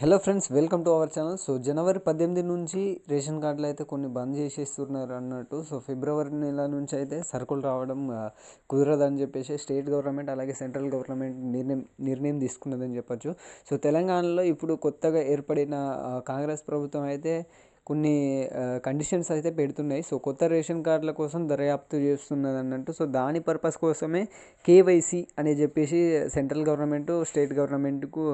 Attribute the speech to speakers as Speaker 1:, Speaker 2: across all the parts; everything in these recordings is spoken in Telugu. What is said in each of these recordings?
Speaker 1: Hello friends welcome to our channel so జనవరి పద్దెనిమిది నుంచి రేషన్ కార్డులు అయితే కొన్ని బంద్ చేసేస్తున్నారు అన్నట్టు. సో ఫిబ్రవరి నెల నుంచి అయితే సరుకులు రావడం కుదరదని చెప్పేసి స్టేట్ గవర్నమెంట్ అలాగే సెంట్రల్ గవర్నమెంట్ నిర్ణయం నిర్ణయం తీసుకున్నదని చెప్పొచ్చు. సో తెలంగాణలో ఇప్పుడు కొత్తగా ఏర్పడిన కాంగ్రెస్ ప్రభుత్వం అయితే కొన్ని కండిషన్స్ అయితే పెడుతున్నాయి. సో కొత్త రేషన్ కార్డుల కోసం దర్యాప్తు చేస్తున్నది అన్నట్టు. సో దాని పర్పస్ కోసమే కేవైసీ అని చెప్పేసి సెంట్రల్ గవర్నమెంట్ స్టేట్ గవర్నమెంట్కు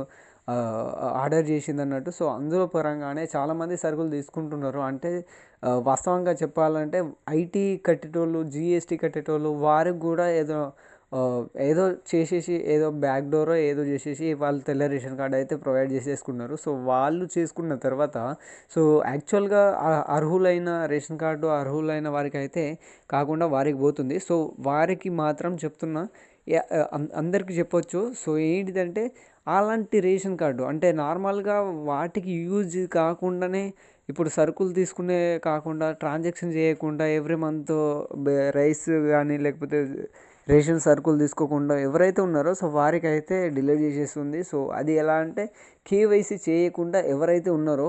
Speaker 1: ఆర్డర్ చేసింది అన్నట్టు సో అందులో పరంగానే చాలామంది సరుకులు తీసుకుంటున్నారు. అంటే వాస్తవంగా చెప్పాలంటే ఐటీ కట్టేటోళ్ళు జిఎస్టీ కట్టేటోళ్ళు వారికి కూడా ఏదో ఏదో చేసేసి ఏదో బ్యాక్ డోర్ ఏదో చేసేసి వాళ్ళు తెల్ల రేషన్ కార్డు అయితే ప్రొవైడ్ చేసేసుకున్నారు. సో వాళ్ళు చేసుకున్న తర్వాత సో యాక్చువల్గా అర్హులైన రేషన్ కార్డు అర్హులైన వారికి అయితే కాకుండా వారికి పోతుంది. సో వారికి మాత్రం చెప్తున్నా అందరికీ చెప్పొచ్చు. సో ఏంటిదంటే అలాంటి రేషన్ కార్డు అంటే నార్మల్గా వాటికి యూజ్ కాకుండానే ఇప్పుడు సరుకులు తీసుకునే కాకుండా ట్రాన్సాక్షన్ చేయకుండా ఎవ్రీ మంత్ రైస్ కానీ లేకపోతే రేషన్ సరుకులు తీసుకోకుండా ఎవరైతే ఉన్నారో సో వారికి అయితే డిలే చేసేస్తుంది. సో అది ఎలా అంటే కేవైసీ చేయకుండా ఎవరైతే ఉన్నారో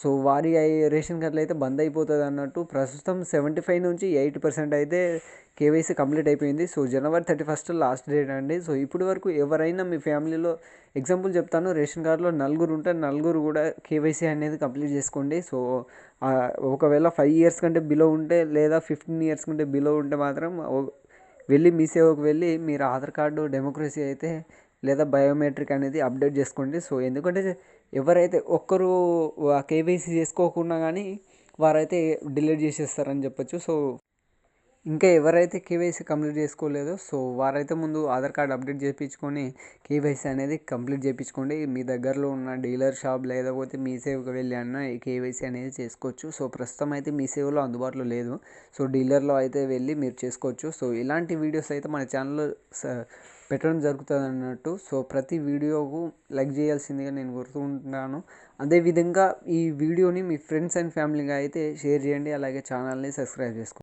Speaker 1: సో వారి రేషన్ కార్డులు అయితే బంద్ అయిపోతుంది అన్నట్టు ప్రస్తుతం సెవెంటీ ఫైవ్ నుంచి ఎయిటీ పర్సెంట్ అయితే కేవైసీ కంప్లీట్ అయిపోయింది. So January thirty first last date అండి. సో ఇప్పటి వరకు ఎవరైనా మీ ఫ్యామిలీలో ఎగ్జాంపుల్ చెప్తాను రేషన్ కార్డులో నలుగురు ఉంటే నలుగురు కూడా కేవైసీ అనేది కంప్లీట్ చేసుకోండి. సో ఒకవేళ ఫైవ్ ఇయర్స్ కంటే బిలో ఉంటే లేదా ఫిఫ్టీన్ ఇయర్స్ కంటే బిలో ఉంటే మాత్రం వెళ్ళి మీ సేవకు వెళ్ళి మీరు ఆధార్ కార్డు డెమోక్రసీ అయితే లేదా బయోమెట్రిక్ అనేది అప్డేట్ చేసుకోండి. సో ఎందుకంటే ఎవరైతే ఒక్కరు కేవైసీ చేసుకోకుండా కానీ వారైతే డిలీట్ చేసేస్తారని చెప్పొచ్చు. సో ఇంకా ఎవరైతే కేవైసీ కంప్లీట్ చేసుకోలేదో సో వారైతే ముందు ఆధార్ కార్డ్ అప్డేట్ చేయించుకొని కేవైసీ అనేది కంప్లీట్ చేయించుకోండి మీ దగ్గరలో ఉన్న డీలర్ షాప్ లేకపోతే మీ సేవకు వెళ్ళి అన్న ఈ కేవైసీ అనేది చేసుకోవచ్చు. సో ప్రస్తుతం అయితే మీ సేవలో అందుబాటులో లేదు. సో డీలర్లో అయితే వెళ్ళి మీరు చేసుకోవచ్చు. సో ఇలాంటి వీడియోస్ అయితే మన ఛానల్లో స- పెట్టడం జరుగుతుంది అన్నట్టు సో ప్రతి వీడియోకు లైక్ చేయాల్సిందిగా నేను కోరుతుంటున్నాను అదేవిధంగా ఈ వీడియోని మీ ఫ్రెండ్స్ అండ్ ఫ్యామిలీగా అయితే షేర్ చేయండి. అలాగే ఛానల్ని సబ్స్క్రైబ్ చేసుకోండి.